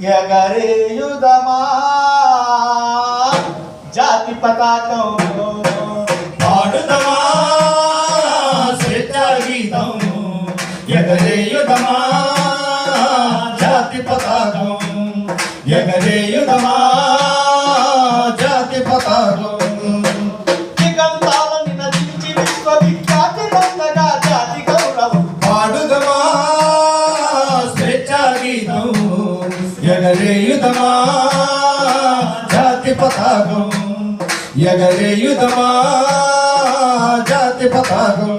ఎగరేయుదమా జాతి పతాకంలో పాడుదమా? గీతం ఎగరేయుదమా జాతి పతాకం ఎగరేయుదమా ఎగరేయుదమా జాతి పతాకం ఎగరేయుదమా జాతి పతాకం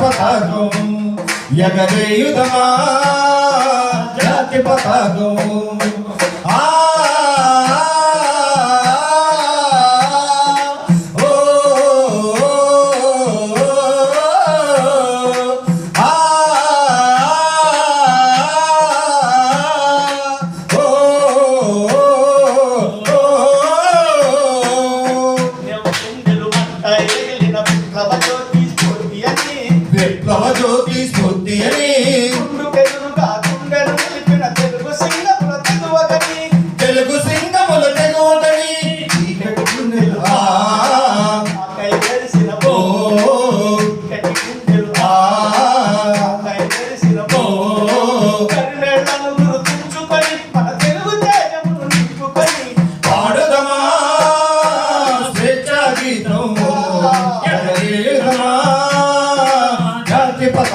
పతాకం ఎగరేయుదమా జాతి పతాకం. ఆ Prabhu, please put the ani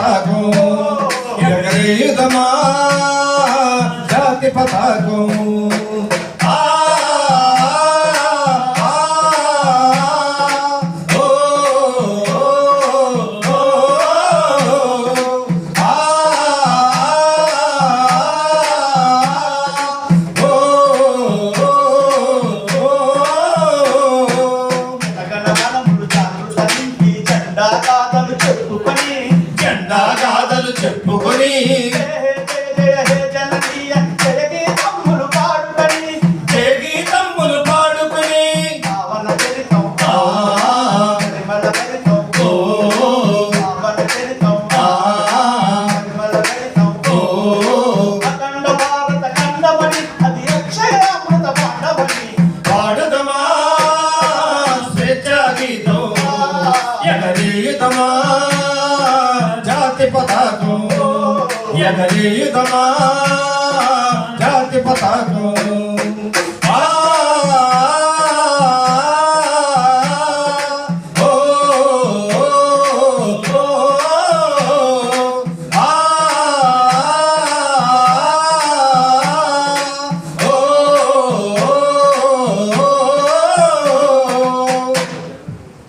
పతాకో. ఎగరేదమా జాతి పతాకో. Hare ఎగరీదమా జాతి పతాకం.